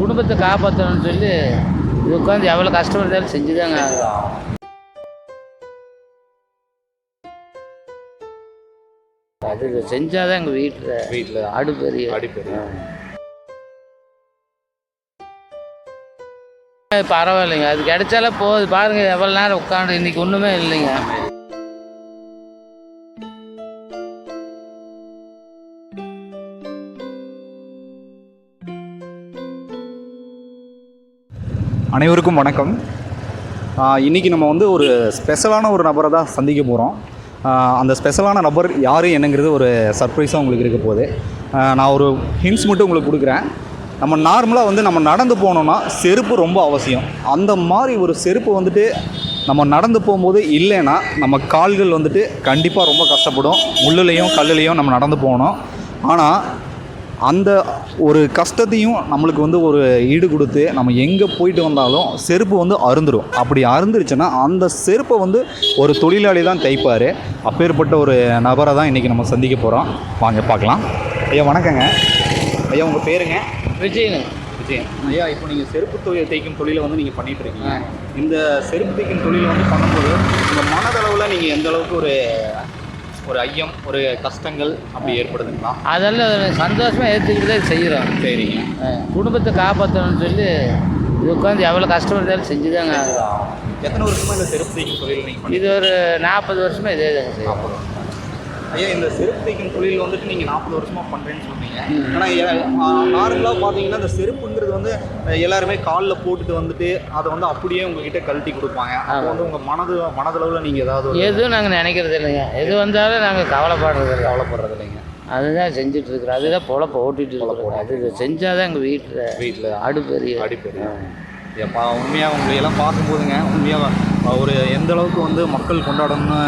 குடும்பத்தை காப்பாற்றணும்னு சொல்லி உட்காந்து எவ்வளோ கஷ்டம் இருந்தாலும் செஞ்சுதாங்க. அது செஞ்சாதான் எங்கள் வீட்டில் வீட்டில் அடுப்பெரிய அடிப்பெரிய. பரவாயில்லைங்க. அது கிடைச்சாலே போகுது பாருங்க எவ்வளோ நேரம் உட்காந்து இன்னைக்கு ஒன்றுமே இல்லைங்க. அனைவருக்கும் வணக்கம். இன்றைக்கி நம்ம வந்து ஒரு ஸ்பெஷலான ஒரு நபரை தான் சந்திக்க போகிறோம் அந்த ஸ்பெஷலான நபர் யார் என்னங்கிறது ஒரு சர்ப்ரைஸாக உங்களுக்கு இருக்க போகுது. நான் ஒரு ஹிண்ட்ஸ் மட்டும் உங்களுக்கு கொடுக்குறேன். நம்ம நார்மலாக வந்து நம்ம நடந்து போனோம்னா செருப்பு ரொம்ப அவசியம். அந்த மாதிரி ஒரு செருப்பு வந்துட்டு நம்ம நடந்து போகும்போது இல்லைன்னா நம்ம கால்கள் வந்துட்டு கண்டிப்பாக ரொம்ப கஷ்டப்படும். முள்ளுலேயும் கல்லுலேயும் நம்ம நடந்து போகணும். ஆனால் அந்த ஒரு கஷ்டத்தையும் நம்மளுக்கு வந்து ஒரு ஈடு கொடுத்து நம்ம எங்கே போயிட்டு வந்தாலும் செருப்பு வந்து அருந்துடும் அப்படி அருந்துருச்சுன்னா அந்த செருப்பை வந்து ஒரு தொழிலாளி தான் தைப்பார். அப்பேற்பட்ட ஒரு நபரை தான் இன்றைக்கி நம்ம சந்திக்க போகிறோம் வாங்க பார்க்கலாம். ஐயா வணக்கங்க. ஐயா உங்கள் பேருங்க? விஜயங்க. விஜயன். ஐயா இப்போ நீங்கள் செருப்பு தொழில் தைக்கும் தொழிலை வந்து நீங்கள் பண்ணிட்டு இருக்கீங்க. இந்த செருப்பு தைக்கும் தொழிலை வந்து பண்ணும்போது உங்கள் மனதளவில் நீங்கள் எந்த அளவுக்கு ஒரு ஒரு ஐயம் ஒரு கஷ்டங்கள் அப்படி ஏற்படுதுங்களா? அதெல்லாம் ஒரு சந்தோஷமா ஏற்றுக்கிட்டு தான் செய்கிறோம் சரிங்க. குடும்பத்தை காப்பாற்றணும்னு சொல்லி உட்காந்து எவ்வளோ கஷ்டம் இருந்தாலும் செஞ்சுதாங்க ஆகணும். எத்தனை வருஷமா இந்த தொழில் நீங்கள் இது ஒரு நாற்பது வருஷமா இதே தாங்க செய்யணும் ஐயா இந்த செருப்பு தைக்கும் தொழில் வந்துட்டு நீங்கள் நாற்பது வருஷமா பண்ணுறேன்னு சொன்னீங்க. ஆனால் நார்மலாக பார்த்தீங்கன்னா இந்த செருப்புங்கிறது வந்து எல்லாருமே காலில் போட்டுட்டு வந்துட்டு அதை வந்து அப்படியே உங்ககிட்ட கழட்டி கொடுப்பாங்க. அப்போ வந்து உங்கள் மனது மனதளவில் நீங்கள் ஏதாவது எதுவும் நாங்கள் நினைக்கிறது இல்லைங்க. எது வந்தாலும் நாங்கள் கவலைப்படுறது இல்லை கவலைப்படுறது இல்லைங்க. அதுதான் செஞ்சுட்டு இருக்கிறோம். அதுதான் பொழப்ப ஓட்டிட்டு இருக்கிறோம். அது இது செஞ்சாதான் எங்கள் வீட்டில் வீட்டில் அடுப்பெரிய அடிப்பெரிய. உண்மையாக உங்களை எல்லாம் பார்க்கும்போதுங்க உண்மையாக ஒரு எந்த அளவுக்கு வந்து மக்கள் கொண்டாடணும்னு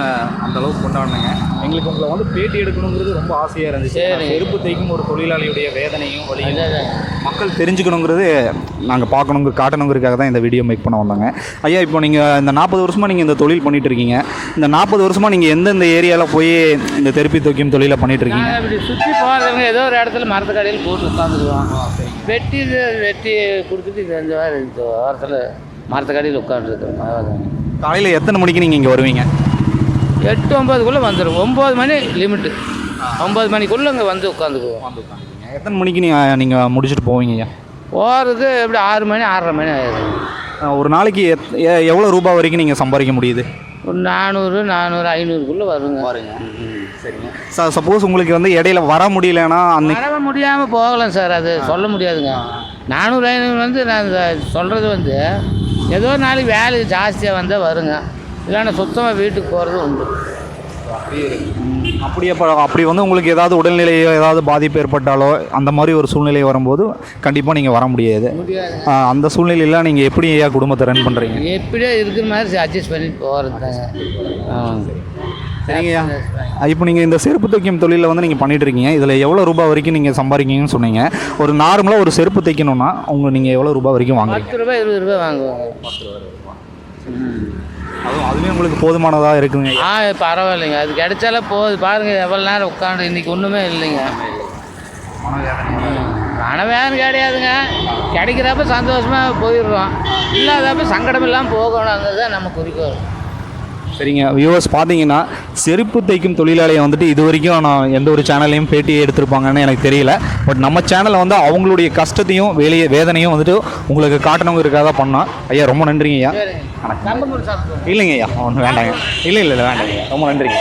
அந்த அளவுக்கு கொண்டாடணுங்க எங்களுக்கு உங்களை வந்து பேட்டி எடுக்கணுங்கிறது ரொம்ப ஆசையாக இருந்துச்சு. செருப்பு தைக்கும் ஒரு தொழிலாளியுடைய வேதனையும் அதான் மக்கள் தெரிஞ்சுக்கணுங்கிறது நாங்கள் பார்க்கணுங்க காட்டணுங்கிறதுக்காக தான் இந்த வீடியோ மேக் பண்ண வந்தாங்க. ஐயா இப்போ நீங்கள் இந்த நாற்பது வருஷமாக நீங்கள் இந்த தொழில் பண்ணிட்டு இருக்கீங்க. இந்த நாற்பது வருஷமாக நீங்கள் எந்தெந்த ஏரியாவில் போய் இந்த தெருப்பி தைக்கும் தொழிலை பண்ணிட்டு இருக்கீங்க? இப்படி சுற்றி போகிறவங்க ஏதோ ஒரு இடத்துல மரத்து கடையில் போட்டு உட்காந்துக்குவோம் வெட்டி வெட்டி கொடுத்துட்டு இந்த வாரத்தில் மரத்து கடையில் உட்காந்துருக்குறோம். அவ்வளோதாங்க காலையில் எத்தனை மணிக்கு நீங்கள் இங்கே வருவீங்க? எட்டு ஒம்பதுக்குள்ளே வந்துடும் ஒம்பது மணி லிமிட்டு ஒம்பது மணிக்குள்ளே இங்கே வந்து உட்காந்துக்குவோம். வந்து உட்காந்துருக்கீங்க எத்தனை மணிக்கு நீங்கள் நீங்கள் முடிச்சுட்டு போவீங்க? போகிறது எப்படி ஆறு மணி ஆறரை மணி ஆயிடும் ஒரு நாளைக்கு எத் எவ்வளோ ரூபாய் வரைக்கும் நீங்கள் சம்பாதிக்க முடியுது? ஒரு நானூறு நானூறு ஐநூறுக்குள்ளே வருங்க. பாருங்க சரிங்க. சார் சப்போஸ் உங்களுக்கு வந்து இடையில வர முடியலன்னா அன்னைக்கு வர முடியாமல் போகலாம் சார் அது சொல்ல முடியாதுங்க. நானூறு ஐநூறு வந்து நான் சொல்கிறது வந்து ஏதோ நாளைக்கு வேலை ஜாஸ்தியாக வந்தால் வருங்க. இல்லைன்னா சுத்தமாக வீட்டுக்கு போகிறது உண்டு. அப்படி அப்போ அப்படி வந்து உங்களுக்கு ஏதாவது உடல்நிலை ஏதாவது பாதிப்பு ஏற்பட்டாலோ அந்த மாதிரி ஒரு சூழ்நிலை வரும்போது கண்டிப்பாக நீங்கள் வர முடியாது. அந்த சூழ்நிலையில் நீங்கள் எப்படி குடும்பத்தை ரன் பண்ணுறீங்க எப்படியோ இருக்கிற மாதிரி அட்ஜஸ்ட் பண்ணிட்டு போகிறது தாங்க சரிங்கய்யா. இப்போ நீங்கள் இந்த செருப்பு தைக்கும் தொழிலில் வந்து நீங்கள் பண்ணிட்டு இருக்கீங்க இதில் எவ்வளோ ரூபாய் வரைக்கும் நீங்கள் சம்பாதிக்கீங்கன்னு சொன்னீங்க. ஒரு நார்மலாக ஒரு செருப்பு தைக்கணும்னா உங்க நீங்கள் எவ்வளோ ரூபாய் வரைக்கும் வாங்குறீங்க பத்து ரூபாய் இருபது ரூபாய் வாங்குவாங்க அதுவும் அதுவே உங்களுக்கு போதுமானதாக இருக்குங்க ஆ பரவாயில்லைங்க. அது கிடைச்சாலே போகுது பாருங்க எவ்வளோ நேரம் உட்காந்து இன்னைக்கு ஒன்றுமே இல்லைங்க. மனவேதனை கிடையாதுங்க. கிடைக்கிறப்ப சந்தோஷமாக போயிடுறோம். இல்லாதப்ப சங்கடம் இல்லாமல் போகணுங்கிறது தான் நம்ம குறிக்கோள். சரிங்க. வியூவர்ஸ் பார்த்தீங்கன்னா செருப்பு தைக்கும் தொழிலாளியை வந்துட்டு இது வரைக்கும் நான் எந்த ஒரு சேனல்லையும் பேட்டி எடுத்திருப்பாங்கன்னு எனக்கு தெரியல. பட் நம்ம சேனலில் வந்து அவங்களுடைய கஷ்டத்தையும் வேலையை வேதனையும் வந்துட்டு உங்களுக்கு காட்டணுங்கிறதுக்காக தான் பண்ணோம் ஐயா ரொம்ப நன்றிங்க ஐயா இல்லைங்க ஐயா ஒன்றும் வேண்டாங்க. இல்லை இல்லை இல்லை வேண்டாங்க. ரொம்ப நன்றிங்க.